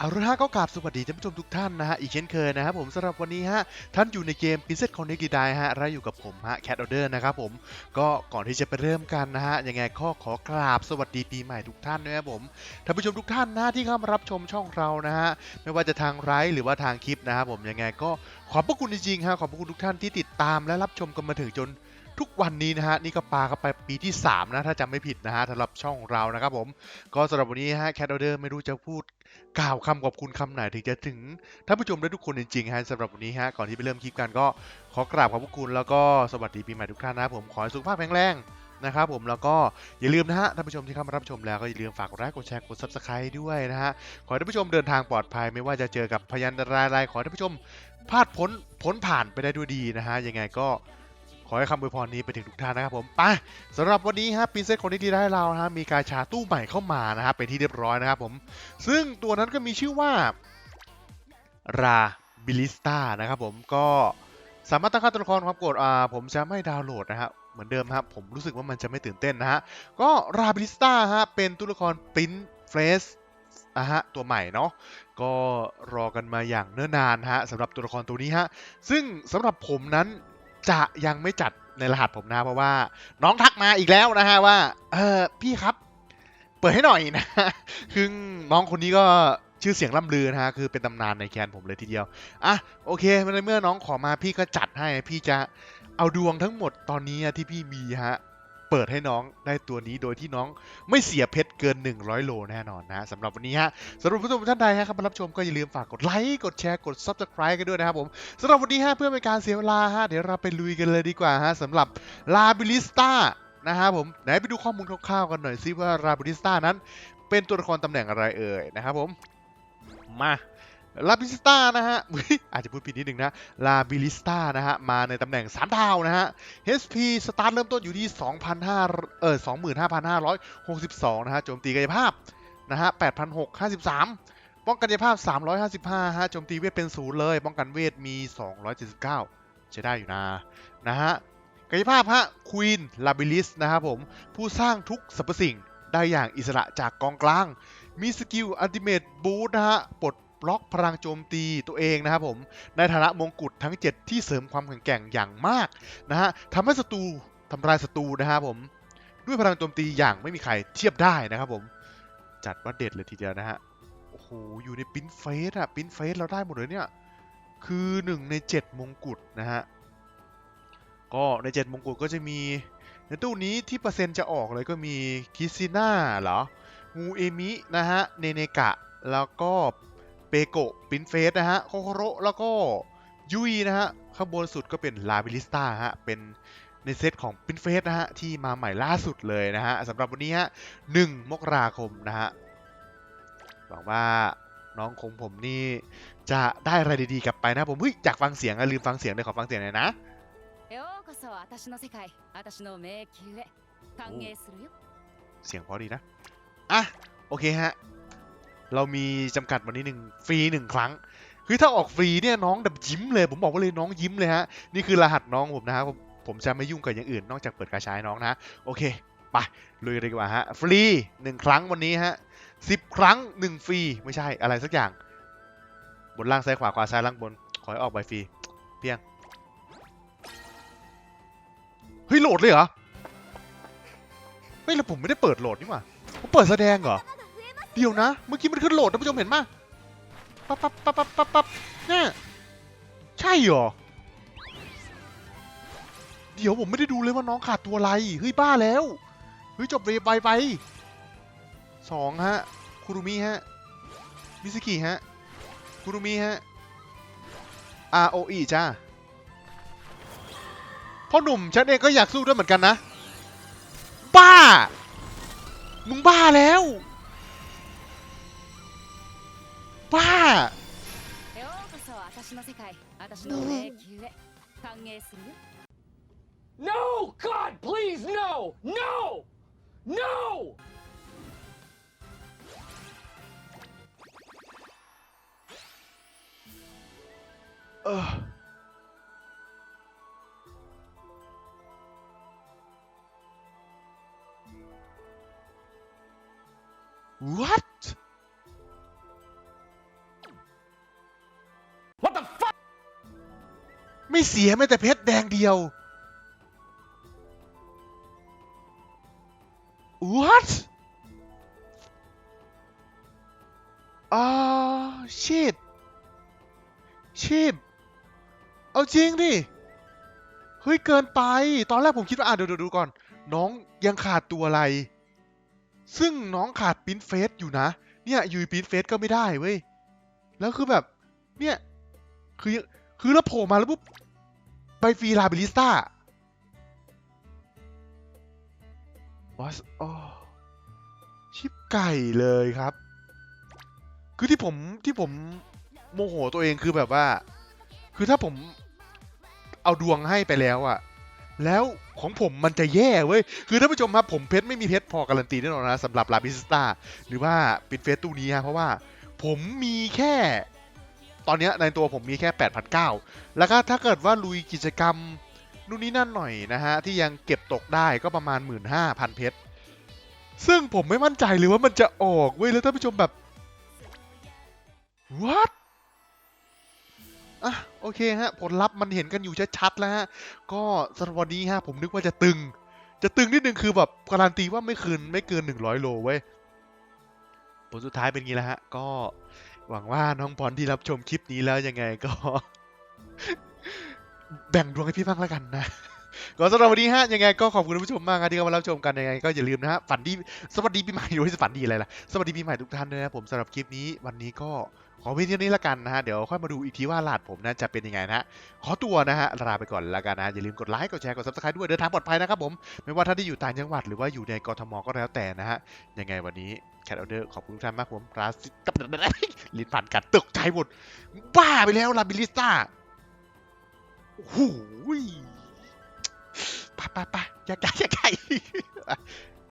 เอาละฮะก็กราบสวัสดีท่านผู้ชมทุกท่านนะฮะอีกเช่นเคยนะครับผมสำหรับวันนี้ฮะท่านอยู่ในเกม Princess Connect d i ฮะและอยู่กับผมฮะ Cat Order นะครับผมก็ก่อนที่จะไปเริ่มกันนะฮะยังไงข้อขอกราบสวัสดีปีใหม่ทุกท่านนะครับผมท่านผู้ชมทุกท่านนะที่เข้ามารับชมช่องเรานะฮะไม่ว่าจะทางไลฟ์หรือว่าทางคลิปนะครับผมยังไงก็ขอบพระคุณจริงๆฮะขอบพระคุณทุกท่านที่ติดตามและรับชมกันมาถึงจน ทุกวันนี้นะฮะนี่ก็ปาเข้าไปปีที่ 3 นะ ถ้าจำไม่ผิดนะฮะสำหรับช่องเรานะครับผม ก็สำหรับวันนี้ฮะแคทเดอร์ไม่รู้จะพูดกล่าวคำขอบคุณคำไหนถึงจะถึงท่านผู้ชมและทุกคนจริงๆฮะสำหรับวันนี้ฮะก่อนที่ไปเริ่มคลิปกันก็ขอกราบขอบพระคุณแล้วก็สวัสดีปีใหม่ทุกท่านนะผมขอให้สุขภาพแข็งแรงนะครับผมแล้วก็อย่าลืมนะฮะท่านผู้ชมที่เข้ามารับชมแล้วก็อย่าลืมฝากกดไลค์กดแชร์กด subscribe ด้วยนะฮะขอให้ท่านผู้ชมเดินทางปลอดภัยไม่ว่าจะเจอกับพยันตรายอะไรขอให้ท่านผู้ชมพลาดพ้นพ้นผ่านไปได้ด้วยดีนะฮะยังไงก็ ขอให้คำอวยพรนี้ไปถึงทุกท่านนะครับผมไปสำหรับวันนี้ฮะปินเซตคนที่ดีได้เรานะฮะมีการชาตู้ใหม่เข้ามานะฮะเป็นที่เรียบร้อยนะครับผม ซึ่งตัวนั้นก็มีชื่อว่าราบิลิสตานะครับผมก็สามารถตั้งค่าตัวละครความกดอ่าผมจะไม่ดาวน์โหลดนะฮะเหมือนเดิมครับผมรู้สึกว่ามันจะไม่ตื่นเต้นนะฮะก็ราบิลิสตาฮะเป็นตัวละครปรินเฟสนะฮะตัวใหม่เนาะก็รอกันมาอย่างเนิ่นนานฮะสำหรับตัวละครตัวนี้ฮะซึ่งสำหรับผมนั้น จะยังไม่จัดในรหัสผมนะเพราะว่า น้องทักมาอีกแล้วนะฮะว่า เออพี่ครับ เปิดให้หน่อยนะคือน้องคนนี้ก็ชื่อเสียงล่ำลือนะฮะคือเป็นตำนานในแคนผมเลยทีเดียวอะโอเคในเมื่อน้องขอมาพี่ก็จัดให้พี่จะเอาดวงทั้งหมดตอนนี้ที่พี่มีฮะ เปิดให้น้องได้ตัวนี้โดยที่น้องไม่เสียเพชรเกิน 100 โลแน่นอนนะสำหรับวันนี้ฮะสำหรับผู้ชมท่านใดฮะเข้ามารับชมก็อย่าลืมฝากกดไลค์กดแชร์กด subscribe กันด้วยนะครับผมสำหรับวันนี้ฮะเพื่อเป็นการเสียเวลาฮะเดี๋ยวเราไปลุยกันเลยดีกว่าฮะสำหรับลาบิลิสตานะฮะผมไหนไปดูข้อมูลคร่าวๆกันหน่อยซิว่าลาบิลิสตานั้น เป็นตัวละครตำแหน่งอะไรเอ่ยนะครับผมมา ลาบิลิสตานะฮะอุ๊ยอาจจะพูดผิดนิดนึงนะ ลาบิลิสตานะฮะ มาในตำแหน่ง3ดาวนะฮะ HP สตาร์ทเริ่มต้นอยู่ที่ 2,500เออ25,562 นะฮะ โจมตีกายภาพนะฮะ 8,653 ป้องกันกายภาพ 355 ฮะ โจมตีเวทเป็นศูนย์เลย ป้องกันเวทมี 279 ใช้ได้อยู่นะ นะฮะ กายภาพฮะ ควีน ลาบิลิสนะครับผม ผู้สร้างทุกสรรพสิ่งได้อย่างอิสระจากกองกลาง มีสกิลอัลติเมทบูทนะฮะ ปลด บล็อกพลังโจมตีตัวเองนะครับผมในฐานะมงกุฎทั้ง 7 ที่เสริมความแข็งแกร่งอย่างมากนะฮะทำให้ศัตรูทำลายศัตรูนะครับผมด้วยพลังโจมตีอย่างไม่มีใครเทียบได้นะครับผมจัดว่าเด็ดเลยทีเดียวนะฮะโอ้โหอยู่ในปิ้นเฟสอะปิ้นเฟสเราได้หมดเลยเนี่ยคือหนึ่งในเจ็ดมงกุฎนะฮะก็ในเจ็ดมงกุฎก็จะมีในตู้นี้ที่เปอร์เซ็นต์จะออกเลยก็มีคิซิน่าเหรอมูเอมินะฮะเนเนกะแล้วก็ เปโกะปินเฟสนะฮะโคโคโรแล้วก็ยุยนะฮะข้างบนสุดก็เป็นลาบิลิสตาฮะเป็นในเซตของปินเฟสนะฮะที่มาใหม่ล่าสุดเลยนะฮะสำหรับวันนี้ฮะหนึ่งมกราคมนะฮะหวังว่าน้องคงผมนี่จะได้อะไรดีๆกลับไปนะผมเฮ้ยอยากฟังเสียงอะลืมฟังเสียงเลยขอฟังเสียงหน่อยนะเสียงพอดีนะอะโอเคฮะ เรามีจำกัดวันนี้หนึ่งฟรีหนึ่งครั้ง คือถ้าออกฟรีเนี่ยน้องแบบยิ้มเลย ผมบอกว่าเลยน้องยิ้มเลยฮะ นี่คือรหัสน้องผมนะครับผมผมจะไม่ยุ่งกับอย่างอื่นนอกจากเปิดกาชายน้องนะ โอเคไปลุยเลยดีกว่าฮะ ฟรีหนึ่งครั้งวันนี้ฮะสิบครั้งหนึ่งฟรีไม่ใช่อะไรสักอย่าง บนล่างซ้ายขวาขวาซ้ายล่างบน ขอให้ออกใบฟรีเพียงเฮ้ยโหลดเลยเหรอเฮ้ยแล้วผมไม่ได้เปิดโหลดนี่หว่าผมเปิดแสดงเหรอ เดี๋ยวนะ เมื่อกี้มันขึ้นโหลดท่านผู้ชมเห็นมั้ยปั๊บปั๊บปั๊บปั๊บปั๊บปั๊บเนี่ยใช่เหรอ เดี๋ยวผมไม่ได้ดูเลยว่าน้องขาดตัวอะไรเฮ้ยบ้าแล้วเฮ้ยจบเวไปไปสองฮะคุรุมิฮะมิสกิฮะคุรุมิฮะ R O E จ้าพ่อหนุ่มฉันเองก็อยากสู้ด้วยเหมือนกันนะ บ้า มึงบ้าแล้ว No! God, please, no! No! No! Ugh. What? ไม่เสียแม้แต่เพชรแดงเดียว what อ่า shit shit เอาจริงดิ เฮ้ย เกินไป ตอนแรกผมคิดว่า อะเดี๋ยวดูดูก่อน น้องยังขาดตัวอะไร ซึ่งน้องขาดปิ้นเฟสอยู่นะ เนี่ยอยูปิ้นเฟสก็ไม่ได้เว้ย แล้วคือแบบ เนี่ย คือ คือแล้วโผล่มาแล้วปุ๊บ ไปฟรีลาบิลิสต้าวอสอ๋อชิปไก่เลยครับ คือที่ผมที่ผมโมโหตัวเองคือแบบว่า คือถ้าผมเอาดวงให้ไปแล้วอะแล้วของผมมันจะแย่เว้ย คือท่านผู้ชมครับผมเพชรไม่มีเพชรพอการันตีแน่นอนนะสำหรับลาบิสตาหรือว่าปิดเฟสตู้นี้ฮะเพราะว่าผมมีแค่ ตอนนี้ในตัวผมมีแค่ 8,900 แล้วก็ถ้าเกิดว่าลุยกิจกรรมนู่นนี่นั่นหน่อยนะฮะ ที่ยังเก็บตกได้ก็ประมาณ 15,000 เพชร ซึ่งผมไม่มั่นใจเลยว่ามันจะออกเว้ย แล้วท่านผู้ชมแบบ what อะ โอเคฮะ ผลลัพธ์มันเห็นกันอยู่ชัดๆแล้วฮะ ก็สำหรับวันนี้ฮะ ผมนึกว่าจะตึง จะตึงนิดนึงคือแบบการันตีว่าไม่คืนไม่เกิน 100 โลเว้ยผลสุดท้ายเป็นงี้แล้วฮะ ก็ หวังว่าน้องบอลที่รับชมคลิปนี้แล้วยังไงก็ แบ่งดวงให้พี่บ้างแล้วกันนะก็สำหรับวันนี้ฮะยังไงก็ขอบคุณผู้ชมมากครับที่เข้ามารับชมกันยังไงก็อย่าลืมนะฮะฝันดีสวัสดีปีใหม่ด้วยฝันดีอะไรล่ะสวัสดีปีใหม่ทุกท่านด้วยนะผมสำหรับคลิปนี้วันนี้ก็ขอเพียงเท่านี้ละกันนะฮะเดี๋ยวค่อยมาดูอีกทีว่าลาดผมนะจะเป็นยังไงนะขอตัวนะฮะลาไปก่อนละกันนะอย่าลืมกดไลค์กดแชร์กด subscribe ด้วยเดินทางปลอดภัยนะครับผมไม่ว่าท่านที่อยู่ต่างจังหวัดหรือว่าอยู่ในกทมก็แล้วแต่นะฮะยังไงวันนี้แคทออเดอร์ขอบคุณทุกท่านมากผมลาสิ ลิ้นผ่านกันตกใจหมด บ้าไปแล้วลาบิลิสต้าโอ้โหไปไปไปอยากได้อยากได้